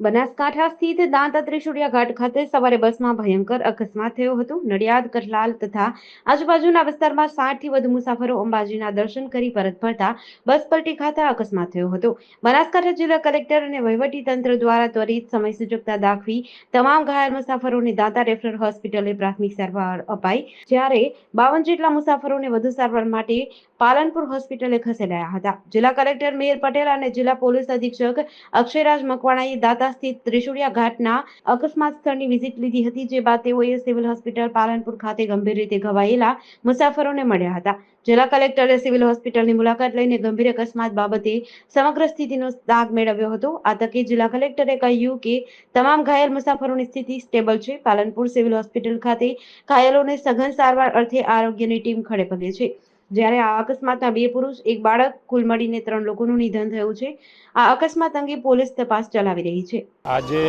બનાસકાંઠા સ્થિત દાંત ત્રિશુળિયા ઘાટ ખાતે સવારે બસમાં ભયંકર અકસ્માત થયો હતો. નડિયાદ, કરલાલ તથા આજુબાજુના વિસ્તારમાં સાઠથી વધુ મુસાફરો અંબાજીના દર્શન કરી પરત ફરતા બસ પલટી ખાતા અકસ્માત થયો હતો. બનાસકાંઠા જિલ્લા કલેક્ટર અને વહીવટી તંત્ર દ્વારા ત્વરિત સમય સૂચકતા દાખવી તમામ ઘાયલ મુસાફરોને દાંતા રેફરલ હોસ્પિટલે પ્રાથમિક સારવાર અપાઈ, જ્યારે બાવન જેટલા મુસાફરોને વધુ સારવાર માટે પાલનપુર હોસ્પિટલે ખસેડાયા હતા. જિલ્લા કલેક્ટર મેયર પટેલ અને જિલ્લા પોલીસ અધિક્ષક અક્ષયરાજ મકવાણાએ દાતા સ્થિત ત્રિશુળિયા ઘાટના અકસ્માત સ્થળની વિઝિટ લીધી હતી, જે બાદ તેઓએ સિવિલ હોસ્પિટલ પાલનપુર ખાતે ગંભીર રીતે ઘવાયેલા મુસાફરોને મળ્યા હતા. જિલ્લા કલેક્ટરે સિવિલ હોસ્પિટલની મુલાકાત લઈને ગંભીર અકસ્માત બાબતે સમગ્ર સ્થિતિનો તાગ મેળવ્યો હતો. આ તકે જિલ્લા કલેક્ટરે કહ્યું કે, તમામ ઘાયલ મુસાફરોની સ્થિતિ સ્ટેબલ છે. પાલનપુર સિવિલ હોસ્પિટલ ખાતે ઘાયલોને સઘન સારવાર અર્થે આરોગ્યની ટીમ ખડે પગે છે. જ્યારે આ અકસ્માતમાં બે પુરુષ, એક બાળક, કુલ મળીને ત્રણ લોકોનું નિધન થયું છે. આ અકસ્માત અંગે પોલીસ તપાસ ચલાવી રહી છે. આજે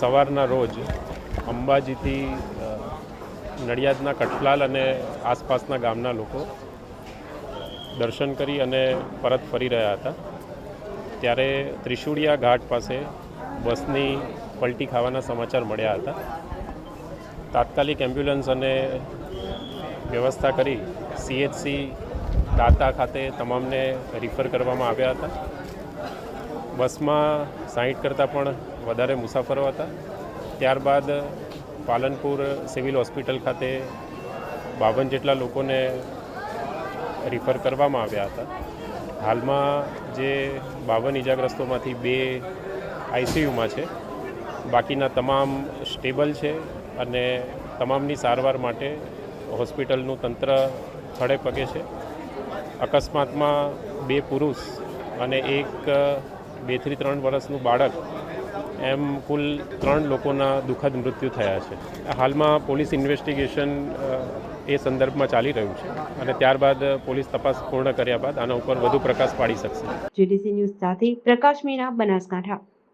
સવારના રોજ અંબાજીથી નડિયાદના કઠલાલ અને આસપાસના ગામના લોકો દર્શન કરી અને પરત ફરી રહ્યા હતા. ત્યારે ત્રિશુળિયા ઘાટ પાસે બસની પલટી ખાવાના સમાચાર મળ્યા હતા. તાત્કાલિક એમ્બ્યુલન્સ અને વ્યવસ્થા કરી સીએચસી દાતા ખાતે તમામને રિફર કરવામાં આવ્યા હતા. બસમાં સાહીઠ કરતાં પણ વધારે મુસાફરો હતા. ત્યારબાદ પાલનપુર સિવિલ હોસ્પિટલ ખાતે બાવન જેટલા લોકોને રિફર કરવામાં આવ્યા હતા. હાલમાં જે બાવન ઇજાગ્રસ્તોમાંથી બે આઈસીયુમાં છે. બાકીના તમામ સ્ટેબલ છે અને તમામની સારવાર માટે હોસ્પિટલનું તંત્ર ખડે પગે છે. અકસ્માતમાં બે પુરુષ અને એક બેથી ત્રણ વર્ષનું બાળક, એમ કુલ ત્રણ લોકોના દુઃખદ મૃત્યુ થયા છે. હાલમાં પોલીસ ઇન્વેસ્ટિગેશન એ સંદર્ભમાં ચાલી રહ્યું છે અને ત્યારબાદ પોલીસ તપાસ પૂર્ણ કર્યા બાદ આના ઉપર વધુ પ્રકાશ પાડી શકશે. જીડીસી ન્યૂઝ સાથે પ્રકાશ મીણા બનાસકાંઠા.